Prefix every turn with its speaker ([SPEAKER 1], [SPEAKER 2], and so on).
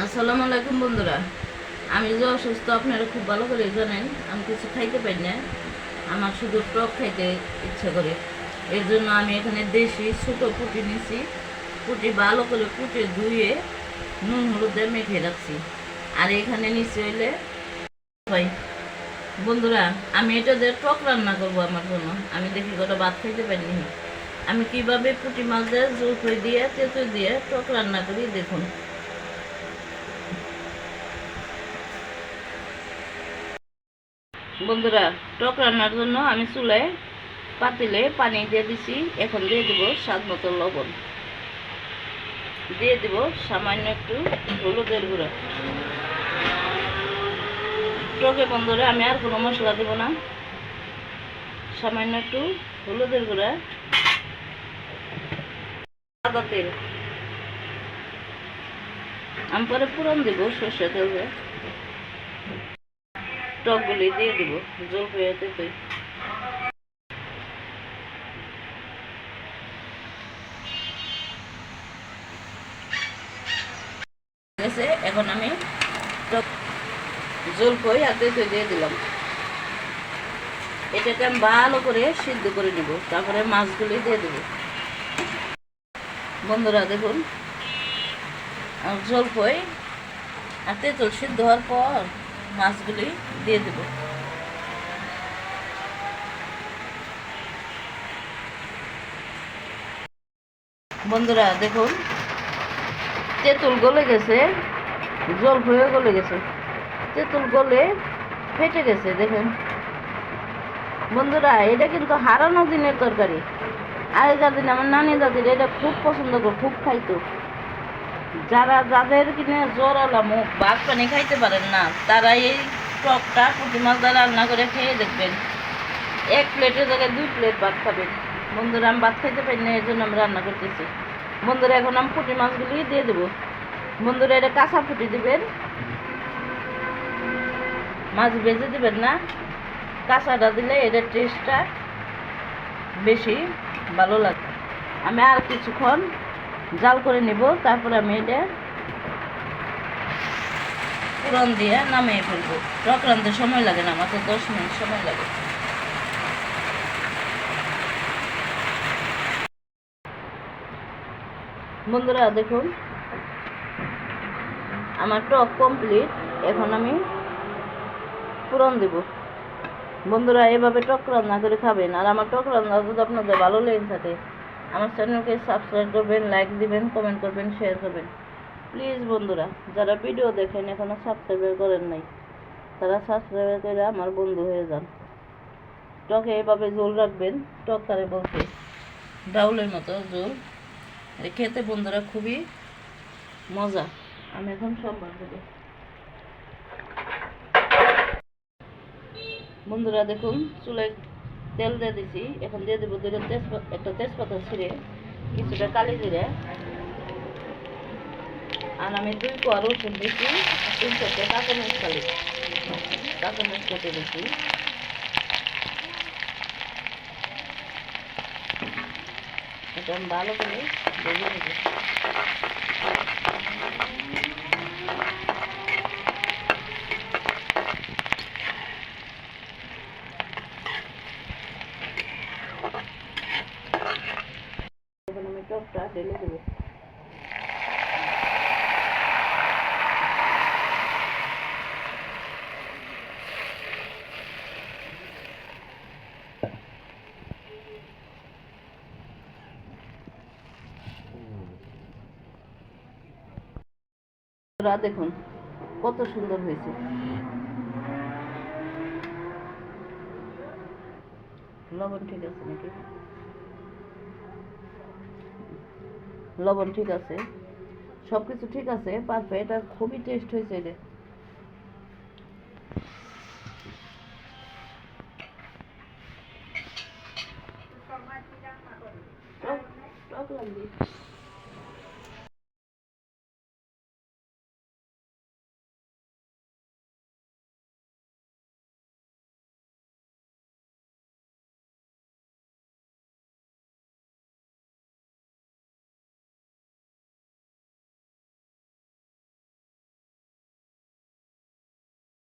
[SPEAKER 1] আসসালামু আলাইকুম বন্ধুরা। আমি যে অসুস্থ, আপনারা খুব ভালো করে জানেন, আমি কিছু খাইতে পারি না। আমার শুধু টক খাইতে ইচ্ছে করে। এর জন্য আমি এখানে দেশি ছোটো পুটি নিছি পুটি ভালো করে পুটে ধুয়ে নুন হলুদ মেখে রাখছি। আর এখানে নিচে হইলে ভাই, বন্ধুরা, আমি এটা দিয়ে টক রান্না করব আমার জন্য। আমি দেখি কটা ভাত খাইতে পারিনি আমি কীভাবে পুটি মাছ দিয়ে জোর দিয়ে, তেঁতুল দিয়ে টক রান্না করি দেখুন। বন্ধুরা, টক রান্নার জন্য আমি চুলায় পাতিলে পানি দিয়ে দিছি। এখন দিয়ে দেবো স্বাদ মতো লবণ। দিয়ে দেবো সামান্য একটু হলুদের গুঁড়া। টকে বন্ধুরা, আমি আর কোনো মশলা দেবো না। সামান্য একটু হলুদের গুঁড়া। সাদা তেল। আমি পরে পুরন দেবো সর্ষে তেল টকগুলি দিয়ে দিব জল এখন আমি জল কই আর দিয়ে দিলাম। এটাকে আমি ভালো করে সিদ্ধ করে নিব, তারপরে মাছগুলি দিয়ে দেবো। বন্ধুরা, দেখুন জল কই আর তেঁতুল সিদ্ধ হওয়ার পর মাছগুলি দিয়ে দেব। বন্ধুরা, দেখুন, তেঁতুল গলে গেছে, জল হয়ে গলে গেছে। তেঁতুল গলে ফেটে গেছে, দেখেন। বন্ধুরা, এটা কিন্তু হারানো দিনের তরকারি। আগেকার দিনে আমার নানি দাদির এটা খুব পছন্দ করে, খুব খাইতো। যারা যাদের কিনে জ্বর আলা মুখ ভাত পানি খাইতে পারেন না তারা এই টকটা পুঁটি মাছ দিয়ে রান্না করে খেয়ে দেখবেন। এক প্লেটের জায়গায় দুই প্লেট ভাত খাবেন। বন্ধুরা, আমি ভাত খাইতে পারি না, এই জন্য আমি রান্না করতেছি। বন্ধুরা, এখন আমি পুঁটি মাছগুলি দিয়ে দেবো। বন্ধুরা, এটা কাঁচা ফুটি দিবেন। মাছ ভেজে দিবেন না। কাঁচাটা দিলে এটার টেস্টটা বেশি ভালো লাগে। আমি আর কিছুক্ষণ জাল করে নিব, তারপরে আমি এটা পুরন দিয়ে নামিয়ে ফেলব। টক রাঁধতে সময় লাগে না মাত্র দশ মিনিট সময় লাগে। বন্ধুরা, দেখুন, আমার টক কমপ্লিট। এখন আমি পুরন দেব। বন্ধুরা, এভাবে টক রান্না করে খাবেন, আর আমার টক রান্না যদি আপনাদের ভালো লেগে থাকে আমার চ্যানেলকে সাবস্ক্রাইব করবেন লাইক দিবেন কমেন্ট করবেন শেয়ার করবেন। প্লিজ বন্ধুরা, যারা ভিডিও দেখেন এখনও সাবস্ক্রাইব করেন নাই, তারা সাবস্ক্রাইব করে আমার বন্ধু হয়ে যান। টকে এভাবে জোল রাখবেন, টক তারে বলতে ডাউলের মতো জোল খেতে বন্ধুরা খুবই মজা। আমি এখন সোমবার দেবো। বন্ধুরা দেখুন, চুলায় তেল দিয়ে দিছি, এখন দিয়ে দেবো দুটো তেজপাতা একটা তেজপাতা ছিঁড়ে, কিছুটা কালি জিরে। আর আমি দুই কোয়া রসুন দিছি, তিন চারটে কাঁচামরিচ কালি, কাঁচামরিচ কেটে দিছি। এটা ভালো করে ভেজে নেব। টকটা ঢেলে দেবো দেখুন কত সুন্দর হয়েছে। লবণ ঠিক আছে নাকি? লবণ ঠিক আছে। সব কিছু ঠিক আছে পারফেক্ট আর খুবই টেস্ট হয়েছে এটা।